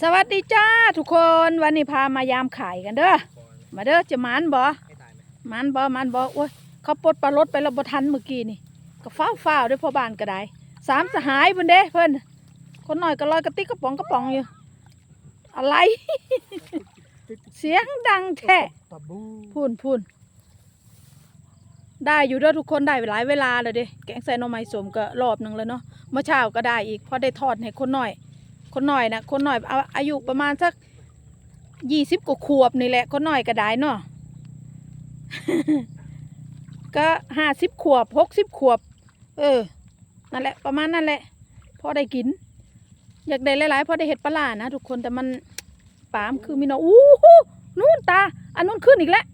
สวัสดีจ้าทุกคนวันนี้พามายามขายกันเด้อมาเด้อจะหมันบ่ให้ตายไหมหมันบ่หมันบ่โอ้ยเขาปลดปลารถไปแล้วบ่ทันเมื่อกี้นี่ก็ฟ้าวฟ้าด้วยพ่อบ้านก็ได้สามสหายเพิ่นเด้เพิ่นคนหน่อยก็ลอยกระติกกระป๋องกระป๋องอยู่ อะไร เสียงดังแท้พูนพูนได้อยู่เด้อทุกคนได้หลายเวลาเลยเด้แกงใส่น่อไม้สมก็รอบหนึ่งแล้วเนาะเมื่อเช้าก็ได้อีกพอได้ทอดให้คนหน่อย คนหน่อยนะคนหน่อยเอาอายุประมาณสักยี่สิบกว่าขวบนี่แหละคนหน่อยก็ได้เนาะก็ห้าสิบขวบหกสิบขวบ เออ นั่นแหละ ประมาณนั่นแหละพอได้กิน อยากได้หลายๆพอได้เห็ดปลาร้านะทุกคนแต่มันปามคือมีเนาะอู้หูนู่นตา อันนู้นขึ้นอีกแล้ว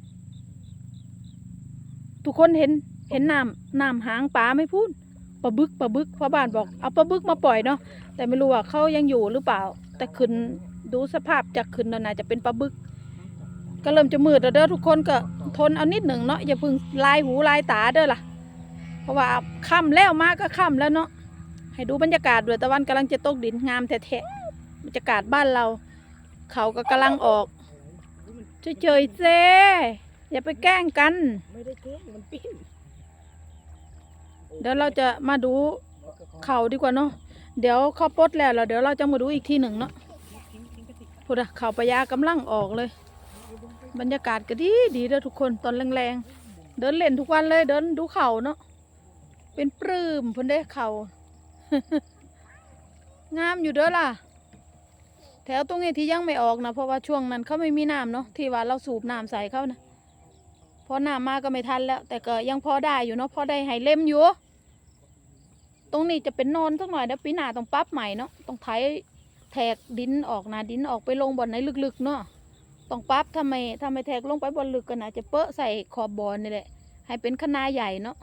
ทุกคนเห็นเห็นน้ำน้ำหางปลาไม่พูด ลาบึกปลาบึกพ่อบ้านบอกเอาปลาบึกมาปล่อยเนาะแต่ไม่รู้ว่าเขายังอยู่หรือเปล่า แต่ขึ้นดูสภาพจากขึ้นแล้วน่าจะเป็นปลาบึก ก็เริ่มจะมืดแล้วเด้อทุกคนก็ทนเอานิดหนึ่งเนาะอย่าเพึ่งลายหูลายตาเด้อล่ะ เพราะว่าค่ำแล้วมาก็ค่ำแล้วเนาะให้ดูบรรยากาศด้วยตะวันกำลังจะตกดินงามแท้ๆบรรยากาศบ้านเรา เขาก็กำลังออกเฉยๆเซอย่าไปแกล้งกัน ไม่ได้เก้งมันปิ้น เดี๋ยวเราจะมาดูเขาดีกว่าเนาะเดี๋ยวเขาปลดแล้วเดี๋ยวเราจะมาดูอีกทีหนึ่งเนาะพูดอะเขาปะยากำลังออกเลย บรรยากาศก็ดีดีเด้อทุกคนตอนแรงๆ เดินเล่นทุกวันเลยเดินดูเขาเนาะเป็นปลื้มพิ่นได้เขางามอยู่เด้อล่ะ แถวตรงนี้ที่ยังไม่ออกนะเพราะว่าช่วงนั้นเขาไม่มีน้ำเนาะที่ว่าเราสูบน้ำใส่เขานะพอน้ำมาก็ไม่ทันแล้ว แต่ก็ยังพอได้อยู่เนาะพอได้ให้เล่มอยู่ ตรงนี้จะเป็นโนนสักหน่อยแล้วปีหน้าต้องปรั๊บใหม่เนาะต้องไถแทกดินออกนะดินออกไปลงบ่อนไหนลึกๆเนาะต้องปรั๊บทำไมทำไมแทกลงไปบนลึกกันนะจะเปอะใส่ขอบบอลนี่แหละให้เป็นคณะใหญ่เนาะ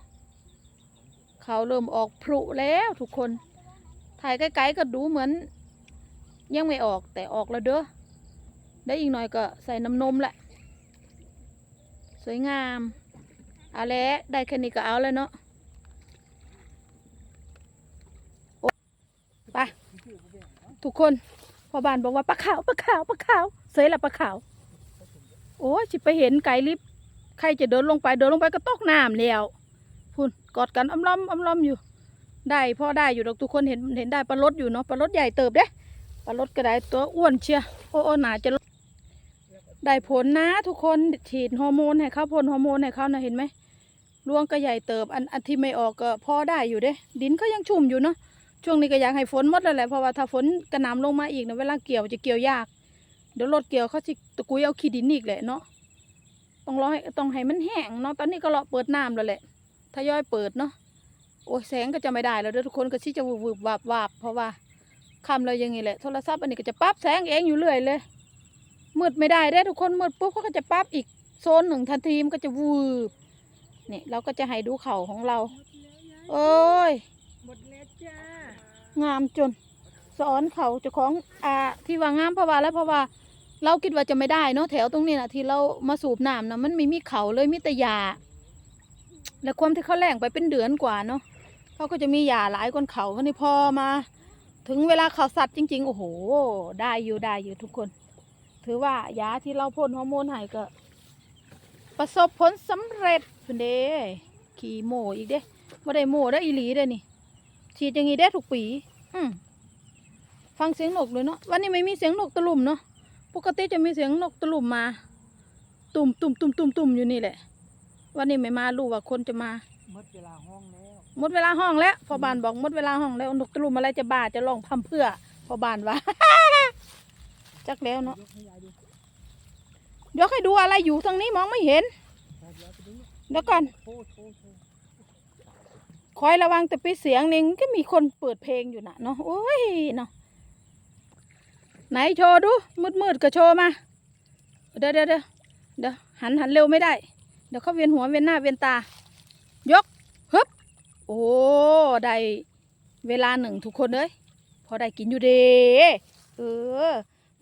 เขาเริ่มออกพลุแล้วทุกคนถ่ายไกลๆก็ดูเหมือน ยังไม่ออกแต่ออกแล้วเด้อได้อีกหน่อยก็ใส่น้ำนมแหละ สวยงาม เอาแล้วได้แค่นี้ก็เอาแล้วเนาะโอ๊ะ ไปทุกคนพ่อบ้านบอกว่าปลาขาวปลาขาวปลาขาวเสยละปลาขาว โอ้ยจิไปเห็นไก่ลิฟใครจะเดินลงไปเดินลงไปก็ตกน้ำแล้วพุ่นกอดกันอ้ำล้อมอ้ำล้อมอยู่ ได้พ่อได้อยู่ดอกทุกคนเห็นเห็นได้ปลารดอยู่เนาะปลารดใหญ่เติบเด้ปลารดก็ได้ตัวอ้วนเชียโอ้โอ้หนาจะได้ผลนะทุกคนฉีดฮอร์โมนให้เขาพ่นฮอร์โมนให้เขานะเห็นไหมรวงก็ใหญ่เติบอันอันที่ไม่ออกก็พอได้อยู่เด้ ดินก็ยังชุ่มอยู่เนาะ ช่วงนี้ก็อยากให้ฝนหมดแล้วแหละเพราะว่าถ้าฝนกระหน่ำลงมาอีกนะเวลาเกี่ยวจะเกี่ยวยากเดี๋ยวรถเกี่ยวเขาสิตะกุยเอาขี้ดินอีกแหละเนาะต้องรอให้ต้องให้มันแห้งเนาะตอนนี้ก็รอเปิดน้ำแล้วแหละทยอยเปิดเนาะโอ้ยแสงก็จะไม่ได้แล้วเด้อทุกคนก็ชิจะวืบวืบวาบเพราะว่าคำเลยอยังงี้แหละโทรศัพท์อันนี้ก็จะปรับแสงเองอยู่เรื่อยเลยมืดไม่ได้ได้อทุกคนมืดปุ๊บเขาก็จะปั๊บอีกโซนหนึ่งทันทีมันก็จะวืบนี่เราก็จะให้ดูเข่าของเรา โอ้ยหมดแล้วจ้า งามจน สอนเขาเจ้าของอ่าที่ว่างามเพราะว่าแล้วเพราะว่า เราคิดว่าจะไม่ได้เนาะแถวตรงนี้นะที่เรามาสูบน้ำนะมันไม่มีเขาเลยมีแต่หญ้าและความที่เขาแรงไปเป็นเดือนกว่าเนาะเขาก็จะมีหญ้าหลายคนเขาเขานี่พอมา ถึงเวลาเขาสัตว์จริง ๆ โอ้โห ได้อยู่ได้อยู่ทุกคน ถือว่ายาที่เราพ่นฮอร์โมนให้ก็ ประสบผลสำเร็จเพิ่นเด้ขี่โมอีกเด้บ่ได้โมได้ออีหลีเด้นี่ ฉีดอย่างงี้ได้ทุกปี อืมฟังเสียงนกเลยเนาะวันนี้ไม่มีเสียงนกตะลุ่มเนาะปกติจะมีเสียงนกตะลุ่มมา ตุ่มตุ่มตุ่มตุ่มตุ่มอยู่นี่แหละ วันนี้ไม่มารู้ว่าคนจะมาหมดเวลาห้องแล้วหมดเวลาห้องแล้วพอบานบอกหมดเวลาห้องแล้วนกตะลุ่มอะไรจะบ้าจะลองทำเพื่อพอบานว่าจักแล้วเนาะยกให้ยายดูยกให้ดูอะไรอยู่ทางนี้มองไม่เห็นยายไปดูเดี๋ยวก่อน โทษโทษโทษ คอยระวังแต่ปีเสียงนี่ก็มีคนเปิดเพลงอยู่นะเนาะโอ้ยเนาะไหนโชว์ดูมืดมืดๆก็โชว์มาเดี๋ยวเดี๋ยวเดี๋ยวเดี๋ยวหันหันเร็วไม่ได้ เดี๋ยวเขาเวียนหัวเวียนหน้าเวียนตา ยกฮึบโอ้ได้เวลาหนึ่งทุกคนเลยพอได้กินอยู่เด้เออ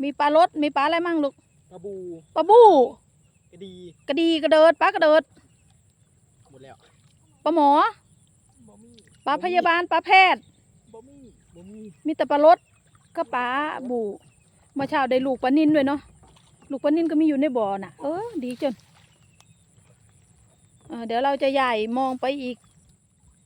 มีปลารสมีปลาอะไรมั่งลูกกระบูปลาบูกระดีกระดีกระเดิดปลากระเดิดหมดแล้วปลาหมอบ่มี ปลาพยาบาลปลาแพทย์บ่มีบ่มีมีแต่ปลารสก็ปลาบูเมื่อเช้าได้ลูกปลานินด้วยเนาะลูกปลานินก็มีอยู่ในบ่อน่ะ เออดีจนเออเดี๋ยวเราจะใหญ่มองไปอีก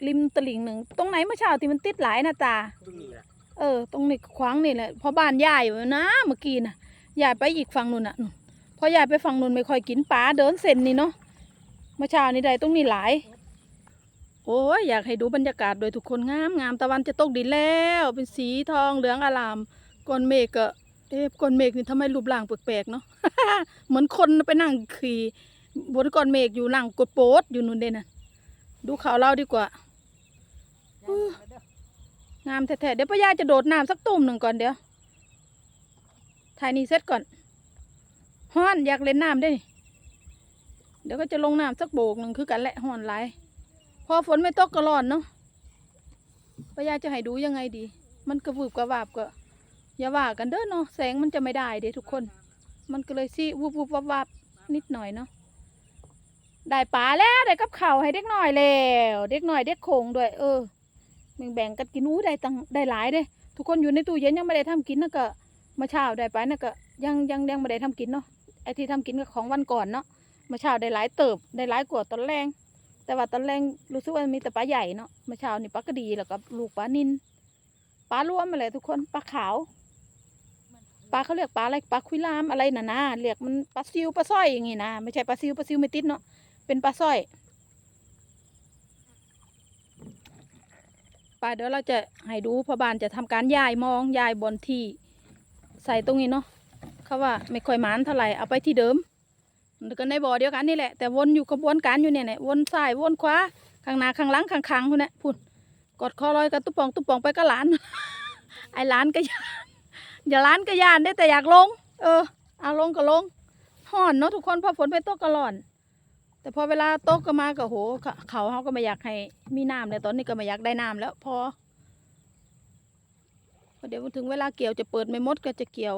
ริมตลิ่งหนึ่งตรงไหนเมื่อเช้าที่มันติดหลายนะตาตรงนี้แหละเออตรงนี้ขวางนี่แหละเพอบ้านยายอยู่นะเมื่อกี้น่ะยายไปอีกฝั่งนู่นน่ะนู่นพอยายไปฝั่งนู่นไม่ค่อยกินปลาเดินเส้นนี่เนาะเมื่อเช้านี่ได้ตรงนี้หลาย โอ้ยอยากให้ดูบรรยากาศโดยทุกคนงามงามตะวันจะตกดินแล้ว เป็นสีทองเหลืองอลามก้อนเมฆก็เอ๊ะก้อนเมฆนี่ทำไมรูปร่างแปลกๆเนาะเหมือนคนไปนั่งขี่บนก้อนเมฆอยู่นั่งกดโป๊ดอยู่นู่นเด่นน่ะดูข่าวเราดีกว่าอื้องามแท้ๆเดี๋ยวป้ายาจะโดดน้ำสักตุ่มหนึ่งก่อนเดี๋ยวถ่ายนี่เสร็จก่อนฮ้อนอยากเล่นน้ำได้นี่เดี๋ยวก็จะลงน้ำสักโบกหนึ่งคือกันแหละฮ้อนหลาย พอฝนไม่ตกก็ร้อนเนาะป้ายาจะให้ดูยังไงดี มันกระวืบกระวาบก็ อย่าว่ากันเด้อเนาะแสงมันจะไม่ได้เด้ทุกคน มันก็เลยสิวุบวุบวับวับนิดหน่อยเนาะได้ปลาแล้วได้กับเขาให้เด็กหน่อยแล้ว เด็กหน่อยเด็กโขงด้วย เออแบ่งแบ่งกันกินอู้ได้ตังได้หลายเด้ทุกคนอยู่ในตู้เย็นยังไม่ได้ทำกินนะก็มื่อเช้าได้ไปนะก็ยังยังยังไม่ได้ทำกินเนาะไอที่ทำกินก็ของวันก่อนเนาะมื่อเช้าได้หลายเติบได้หลายกว่าตอนแรง แต่ว่าตอนแรงรู้สึกว่ามีแต่ปลาใหญ่เนาะเมื่อเช้านี่ปลากระดีแล้วก็ลูกปลานินปลารวมอะไรทุกคนปลาขาวปลาเขาเรียกปลาอะไรปลาคุยลามอะไรน่ะนะเรียกมันปลาซิวปลาสร้อยอย่างงี้นะไม่ใช่ปลาซิวปลาซิวไม่ติดเนาะเป็นปลาสร้อยป่าเดี๋ยวเราจะให้ดูพ่อบ้านจะทำการย้ายมองย้ายบนที่ใส่ตรงนี้เนาะเขาว่าไม่ค่อยหมานเท่าไหร่เอาไปที่เดิม มันก็ในบ่อเดียวกันนี่แหละแต่วนอยู่กระบวนการอยู่เนี่ยแหละวนซ้ายวนขวาข้างหน้าข้างหลังข้างๆคุณน่ะพุ่นกดคอลอยกับตุ๊ปองตุ๊ปองไปกับหลาน ไอ้หลานก็ยานอย่าหลานก็ยานได้แต่อยากลง เออเอาลงก็ลงห่อนเนาะทุกคนพอฝนไปตกก็ร้อน แต่พอเวลาตกก็มาก็โหเขาเขาก็ไม่อยากให้มีน้ำเลยตอนนี้ก็ไม่อยากได้น้ำแล้วพอพอเดี๋ยวถึงเวลาเกี่ยวจะเปิดไม่มดก็จะเกี่ยว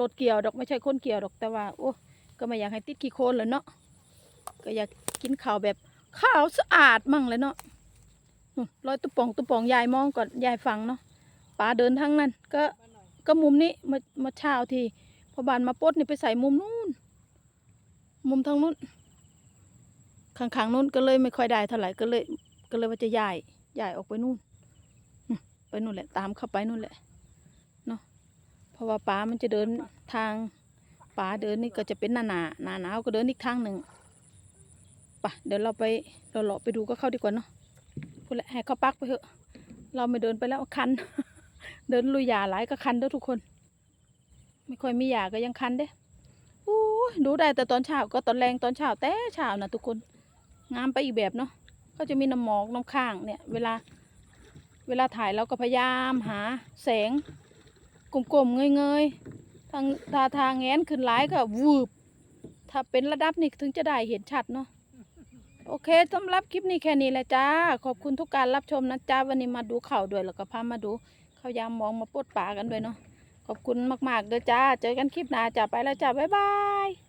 รถเกี่ยวดอกไม่ใช่คนเกี่ยวดอกแต่ว่าโอ้ ก็ไม่อยากให้ติดขี้โคลนเลยเนาะก็อยากกินข้าวแบบข้าวสะอาดมั่งเลยเนาะนู่นรอยตุปองตุปองยายมองก่อนยายฟังเนาะป้าเดินทั้งนั้น ก็ก็มุมนี้มามาเช้าทีพอบานมาปดนี่ไปใส่มุมนู้นมุมทางนู้นข้างๆนู้นก็เลยไม่ค่อยได้เท่าไหร่ก็เลย ก็เลยว่าจะย้ายย้ายออกไปนู่นไปนู่นแหละตามเข้าไปนู่นแหละเนาะเพราะว่าป้ามันจะเดินทาง ป้าเดินนี่ก็จะเป็นหนาหนาหนาหนาวก็เดินอีกทางหนึ่งไปะเดี๋ยวเราไปเราเลาะไปดูก็เข้าดีกว่าเนาะพูดแหละให้เขาปักไปเถอะ เราไม่เดินไปแล้วคัน เดินลุยยาหลายก็คันเด้อทุกคน ไม่ค่อยมียาก็ยังคันเด้โอ้ดูได้แต่ตอนเช้าก็ตอนแรงตอนเช้าแต่เช้านะทุกคน งามไปอีกแบบเนาะก็จะมีน้ำหมอกน้ำข้างเนี่ย เวลา เวลาถ่ายเราก็พยายามหาแสงกลมๆเงยๆ ทางทาทางแงนขึ้นหลายก็วืบ ถ้าเป็นระดับนี้ถึงจะได้เห็นชัดเนาะ โอเคสำหรับคลิปนี้แค่นี้แหละจ้า ขอบคุณทุกการรับชมนะจ้า วันนี้มาดูข่าวด้วยแล้วก็พามาดูข้าวยามมองมาปวดป่ากันด้วยเนาะ ขอบคุณมากๆเด้อจ้า เจอกันคลิปหน้าจ้าไปแล้วจ้า บ๊ายบาย